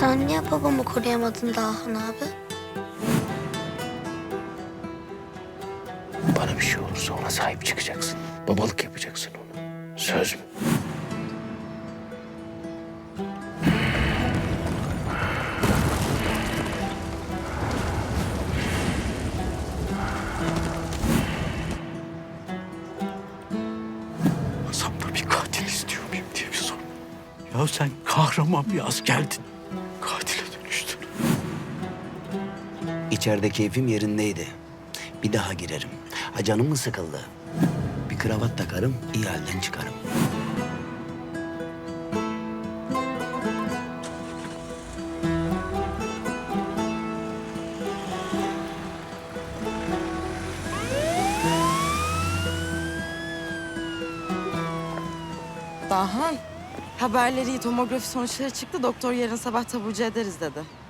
Sen niye babamı koruyamadın daha abi? Bana bir şey olursa ona sahip çıkacaksın. Babalık yapacaksın ona. Söz mü? Bir katil istiyor diye bir sor. Ya sen kahraman bir askerdin. İçeride keyfim yerindeydi. Bir daha girerim. Ha canım mı sıkıldı? Bir kravat takarım, iyi halden çıkarım. Dahan, haberleri iyi, tomografi sonuçları çıktı. Doktor yarın sabah taburcu ederiz dedi.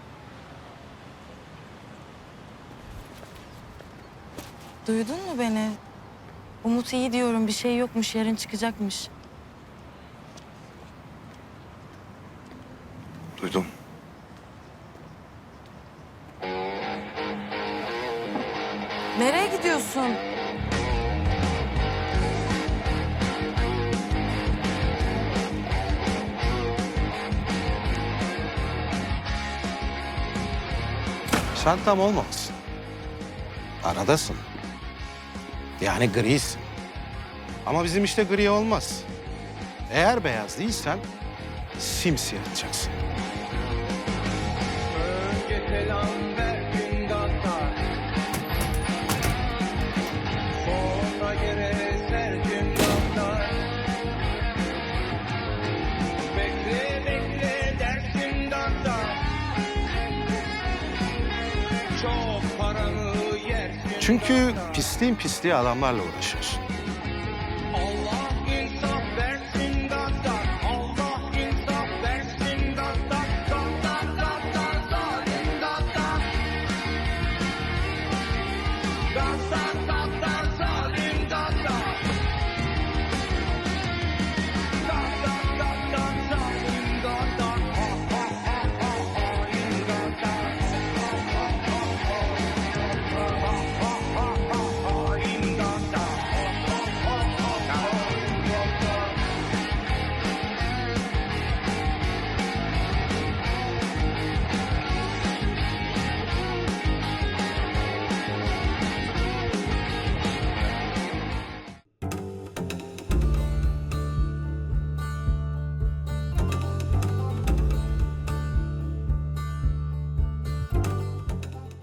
Duydun mu beni? Umut iyi diyorum, bir şey yokmuş, yarın çıkacakmış. Duydum. Nereye gidiyorsun? Sen tam olmamışsın. Aradasın. Yani grisin. Ama bizim işte gri olmaz. Eğer beyaz değilsen simsiyah atacaksın. Çünkü pisliğin pisliği adamlarla uğraşıyorsun.